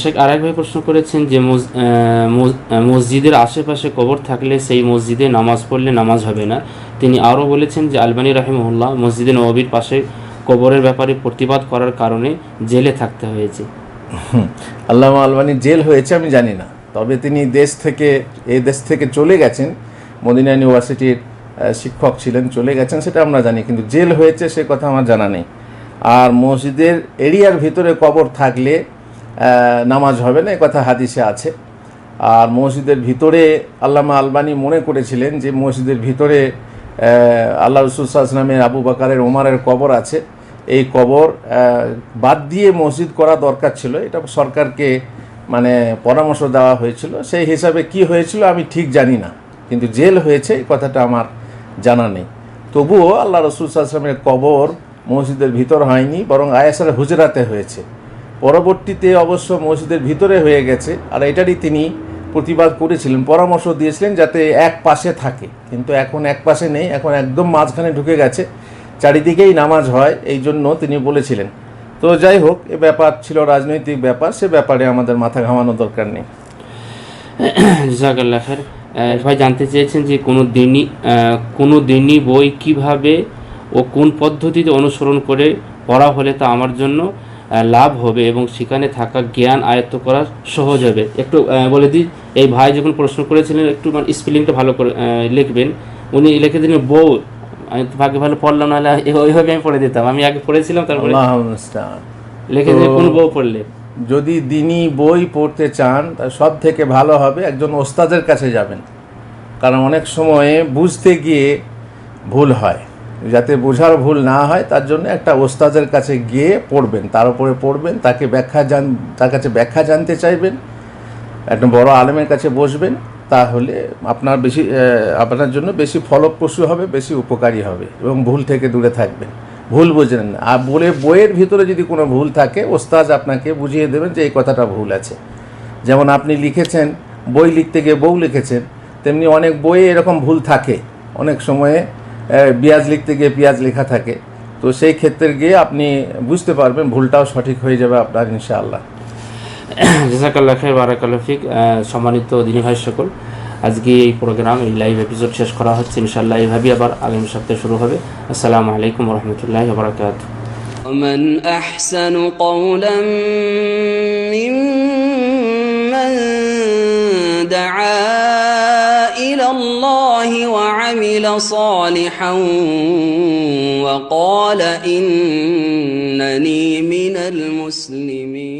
শেখ আরেক ভাই প্রশ্ন করেছেন যে মসজিদের আশেপাশে কবর থাকলে সেই মসজিদে নামাজ পড়লে নামাজ হবে না। তিনি আরও বলেছেন যে আলবানী রাহিমহুল্লাহ মসজিদে নবীর পাশে কবরের ব্যাপারে প্রতিবাদ করার কারণে জেলে থাকতে হয়েছে। আল্লামা আলবানি জেল হয়েছে আমি জানি না। তবে তিনি দেশ থেকে এই দেশ থেকে চলে গেছেন। মদিনা ইউনিভার্সিটির শিক্ষক ছিলেন, চলে গেছেন, সেটা আমরা জানি, কিন্তু জেল হয়েছে সে কথা আমার জানা নেই। আর মসজিদের এরিয়ার ভিতরে কবর থাকলে নামাজ হবে না কথা হাদিসে আছে। আর মসজিদের ভিতরে আল্লামা আলবানি মনে করেছিলেন যে মসজিদের ভিতরে আল্লাহ রসুল নামের আবু বাকারের, ওমারের কবর আছে। এই কবর বাদ দিয়ে মসজিদ করা দরকার ছিল। এটা সরকারকে মানে পরামর্শ দেওয়া হয়েছিল। সেই হিসাবে কি হয়েছিল আমি ঠিক জানি না, কিন্তু জেল হয়েছে, এই কথাটা আমার জানা নেই। তবুও আল্লাহ রসুল কবর মসজিদের ভিতর হয়নি, বরং আয়াসার হুজরাতে হয়েছে। পরবর্তীতে অবশ্য মসজিদের ভিতরে হয়ে গেছে, আর এটারই তিনি প্রতিবাদ করেছিলেন, পরামর্শ দিয়েছিলেন যাতে এক পাশে থাকে। কিন্তু এখন এক পাশে নেই, এখন একদম মাঝখানে ঢুকে গেছে, চারিদিকেই নামাজ হয়, এই জন্য তিনি বলেছিলেন। তো যাই হোক, এ ব্যাপার ছিল রাজনৈতিক ব্যাপার, সে ব্যাপারে আমাদের মাথা ঘামানো দরকার নেই। ভাই জানতে চেয়েছেন যে কোনো দিনই কোনো দিনই বই কীভাবে ও কোন পদ্ধতিতে অনুসরণ করে পড়া হলে তা আমার জন্য লাভ হবে এবং সেখানে থাকা জ্ঞান আয়ত্ত করা সহজ হবে। একটু বলে দিই এই ভাই যখন প্রশ্ন করেছিলেন একটু মানে স্পেলিংটা ভালো করে লিখবেন। উনি লিখে দিলেন বউ আমি তো ভাগ্যে ভালো পড়লাম নাহলে ওইভাবে আমি পড়ে দিতাম। আমি আগে পড়েছিলাম তারপরে লিখে দিলেন কোন বউ পড়লে? যদি দিনই বই পড়তে চান তা সব থেকে ভালো হবে একজন ওস্তাদের কাছে যাবেন। কারণ অনেক সময়ে বুঝতে গিয়ে ভুল হয়। যাতে বোঝার ভুল না হয়, তার জন্য একটা ওস্তাদের কাছে গিয়ে পড়বেন, তার উপরে পড়বেন, তাকে ব্যাখ্যা জান, তার কাছে ব্যাখ্যা জানতে চাইবেন একটা বড় আলেমের কাছে বসবেন, তাহলে আপনার বেশি আপনার জন্য বেশি ফলপ্রসূ হবে, বেশি উপকারী হবে এবং ভুল থেকে দূরে থাকবেন। ভুল বুঝলেন আর বলে, বইয়ের ভিতরে যদি কোনো ভুল থাকে ওস্তাজ আপনাকে বুঝিয়ে দেবেন যে এই কথাটা ভুল আছে। যেমন আপনি লিখেছেন, বই লিখতে গিয়ে বউ লিখেছেন, তেমনি অনেক বইয়ে এরকম ভুল থাকে। অনেক সময়ে পেঁয়াজ লিখতে গিয়ে পেঁয়াজ লেখা থাকে তো সেই ক্ষেত্রে গিয়ে আপনি বুঝতে পারবেন ভুলটাও সঠিক হয়ে যাবে আপনার ইনশাআল্লাহ জাজাকাল্লাহ খাই বারাকাল্লাহ ফিক আহ, সম্মানিত দিনী ভাই সকল আজকে এই প্রোগ্রাম এই লাইভ এপিসোড শেষ করা হচ্ছে ইনশাল্লাহ এইভাবেই আবার আগামী সপ্তাহে শুরু হবে আসসালামু আলাইকুম রহমতুল্লাহ বারাকাত ومن أحسن قولا ممن دعا إلى الله الله وعمل صالحا وقال إنني من المسلمين.